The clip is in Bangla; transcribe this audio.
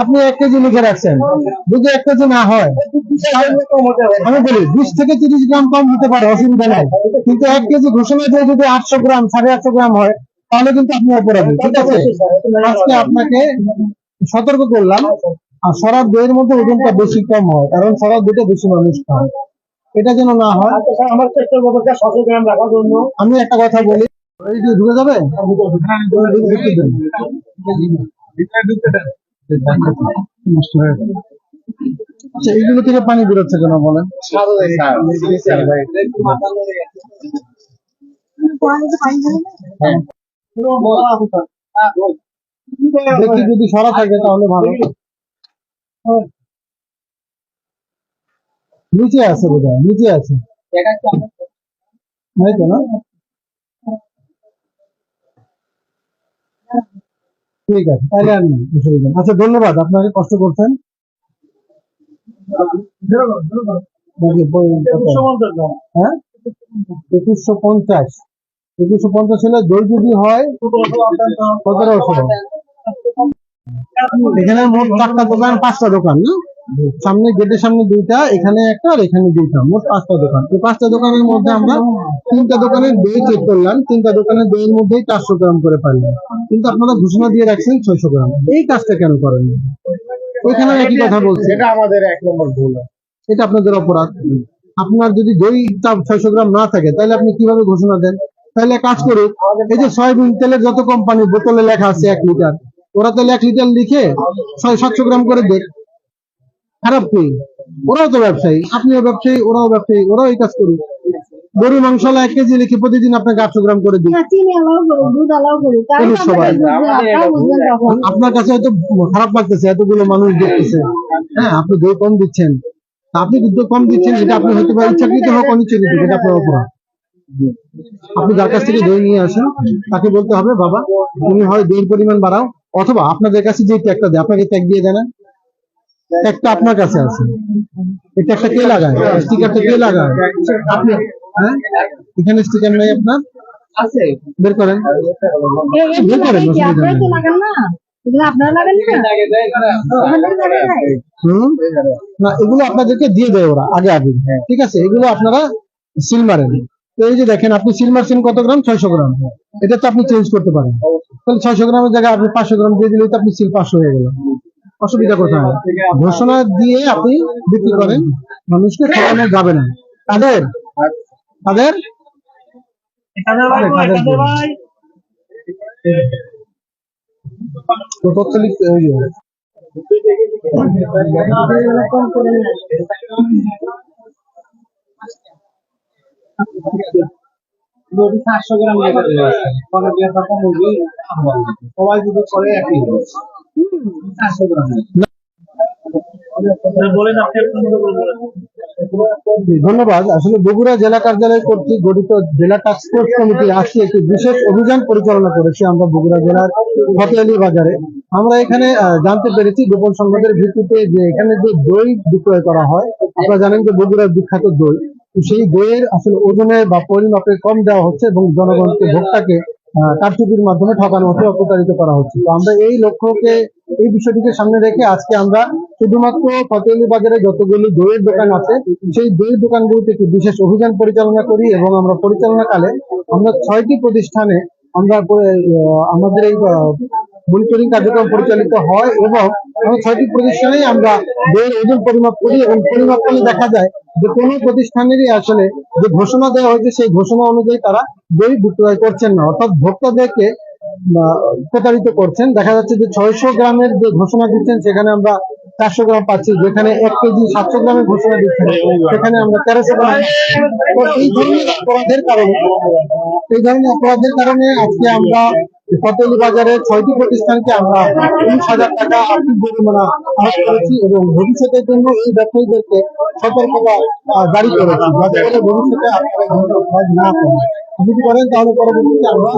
আপনি এক কেজি লিখে রাখছেন। যদি এক কেজি না হয়, আমি বলি, বিশ থেকে তিরিশ গ্রাম কম হতে পারে, অসুবিধা নাই। কিন্তু এক কেজি ঘোষণা দিয়ে যদি আটশো গ্রাম, সাড়ে আটশো গ্রাম হয়, তাহলে কিন্তু আপনি অপরাধী, ঠিক আছে? আজকে আপনাকে সতর্ক করলাম, আর সরাব দইয়ের মধ্যে ওজনটা বেশি কম হয়, কারণ সরাব দইটা বেশি মানুষ খায়। এটা যেন না হয়। আমার চেষ্টা করব ছশো গ্রাম রাখার জন্য। আমি একটা কথা বলি এই যে ঢুকে যাবে? হয়ে। আচ্ছা এইগুলো থেকে পানি বেরোচ্ছে কেন বলেন? দেখি যদি সরা থাকে তাহলে ভালো। নিচে আছে বোধ হয় নিচে আছে। তো না? ঠিক আছে, তাহলে আর নেই, অসুবিধা। আচ্ছা ধন্যবাদ, আপনাকে কষ্ট করছেন? হ্যাঁ? একুশশো পঞ্চাশ। একুশশো পঞ্চাশ হলে দই যদি হয়, সতেরোশো। এখানে মোট চারটা দোকান, পাঁচটা দোকান না? সামনে গেটের সামনে দুইটা এখানে একটা আর এখানে দুইটা মোট পাঁচটা দোকান। এই পাঁচটা দোকানের মধ্যে আমরা তিনটা দোকানের দই চেক করলাম তিনটা দোকানের দইয়ের মধ্যেই চারশো গ্রাম করে পারলাম কিন্তু আপনারা ঘোষণা দিয়ে রাখছেন ছয়শো গ্রাম। এই কাজটা কেন করেন? ওইখানে একই কথা বলছি। এটা আমাদের এক নম্বর ভুল। এটা আপনাদের অপরাধ। আপনার যদি দই ছয়শো গ্রাম না থাকে তাহলে আপনি কীভাবে ঘোষণা দেন? তাহলে কাজ করুন এই যে সয়াবিন তেলের যত কোম্পানি বোতলে লেখা আছে এক লিটার ওরা তাহলে এক লিটার লিখে ছয় সাতশো গ্রাম করে দেখ। খারাপ কি? ওরাও তো ব্যবসায়ী। আপনিও ব্যবসায়ী ওরাও ব্যবসায়ী ওরাও এই কাজ করুক। গরু মাংস এক কেজি লিখে প্রতিদিন আপনাকে আটশো গ্রাম করে দিন দুধ। আপনারা কাছে হয়তো খারাপ লাগতেছে এতগুলো মানুষ দেখতেছে। হ্যাঁ আপনি দই কম দিচ্ছেন। আপনি কিন্তু কম দিচ্ছেন এটা আপনি হয়তো বা ইচ্ছাকৃত হোক অনিচ্ছাকৃত এটা আপনার অপরাধ। আপনি যার কাছ থেকে দই নিয়ে আসেন তাকে বলতে হবে বাবা তুমি হয় দইয়ের পরিমাণ বাড়াও অথবা আপনাদের কাছে যে ট্যাগটা দেয় আপনাকে ট্যাগ দিয়ে দেয় না। ট্যাগটা আপনার কাছে আছে। এটা একটা কে লাগায়? স্টিকারটা কে লাগায়? আপনি হ্যাঁ? এখানে স্টিকার নেই আপনার? আছে। বের করেন। বের করেন অসুবিধা আপনারা নেই। লাগান না? এগুলো আপনারা লাগান না? ওখান থেকে লাগান না? হুম? না এগুলো আপনাদেরকে দিয়ে দেয় ওরা আগে আগে। ঠিক আছে? এগুলো আপনারা সিল মারেন। তো এই যে দেখেন আপনি সিল মারছেন কত গ্রাম? ছয়শো গ্রাম। এটা তো আপনি চেঞ্জ করতে পারেন। তাহলে ছয়শো গ্রামের জায়গায় আপনি পাঁচশো গ্রাম দিয়ে দিলে তো আপনি সিল পাঁচশো হয়ে গেল অসুবিধা কোথায়? ঘোষণা দিয়ে আপনি বিক্রি করেন, মানুষকে খাওয়ানো যাবে না। তাদের? তাদের? গ্রাম সবাই যদি করে, একই ধন্যবাদ। আসলে বগুড়া জেলা কার্যালয় কর্তৃক গঠিত জেলা টাস্ক ফোর্স কমিটি আজকে একটি বিশেষ অভিযান পরিচালনা করেছি আমরা বগুড়া জেলার ফতেয়ালি বাজারে। আমরা এখানে জানতে পেরেছি গোপন সংবাদের ভিত্তিতে যে এখানে যে দই বিক্রয় করা হয়, আপনারা জানেন যে বগুড়ার বিখ্যাত দই। সেই দইয়ের আসলে ওজনে বা পরিমাপে কম দেওয়া হচ্ছে এবং জনগণকে ভোক্তাকে কারচুপির মাধ্যমে ঠকানো হচ্ছে অপ্রতারিত প্রতারিত করা হচ্ছে। তো আমরা এই লক্ষ্যকে, এই বিষয়টিকে সামনে রেখে আজকে আমরা শুধুমাত্র ফতেলি বাজারে যতগুলি দইয়ের দোকান আছে, সেই দইয়ের দোকানগুলিতে একটি বিশেষ অভিযান পরিচালনা করি এবং আমরা পরিচালনাকালে আমরা ছয়টি প্রতিষ্ঠানে আমরা আমাদের এই মনিটরিং কার্যক্রম পরিচালিত হয় এবং ছয়টি প্রতিষ্ঠানেই আমরা দইয়ের ওজন পরিমাপ করি এবং পরিমাপ করলে দেখা যায় যে কোনো প্রতিষ্ঠানেরই আসলে যে ঘোষণা দেওয়া হয়েছে, সেই ঘোষণা অনুযায়ী তারা বই বিক্রয় করছেন না। অর্থাৎ ভোক্তাদেরকে প্রতারিত করছেন। দেখা যাচ্ছে যে ছয়শো গ্রামের যে ঘোষণা দিচ্ছেন, সেখানে আমরা চারশো গ্রাম পাচ্ছি। যেখানে এক কেজি সাতশো গ্রামের ঘোষণা দিচ্ছেন, সেখানে আমরা তেরোশো গ্রাম এই ধরনের অপরাধের কারণে, এই ধরনের অপরাধের কারণে আজকে আমরা ফতেলি বাজারে ছয়টি প্রতিষ্ঠানকে আমরা উনিশ হাজার টাকা আর্থিক জরিমানা আরোপ করেছি এবং ভবিষ্যতের জন্য এই ব্যবসায়ীদেরকে সতর্কতা জারি করেছি যাতে করে ভবিষ্যতে আপনারা না করেন। যদি করেন, তাহলে পরবর্তীতে আমরা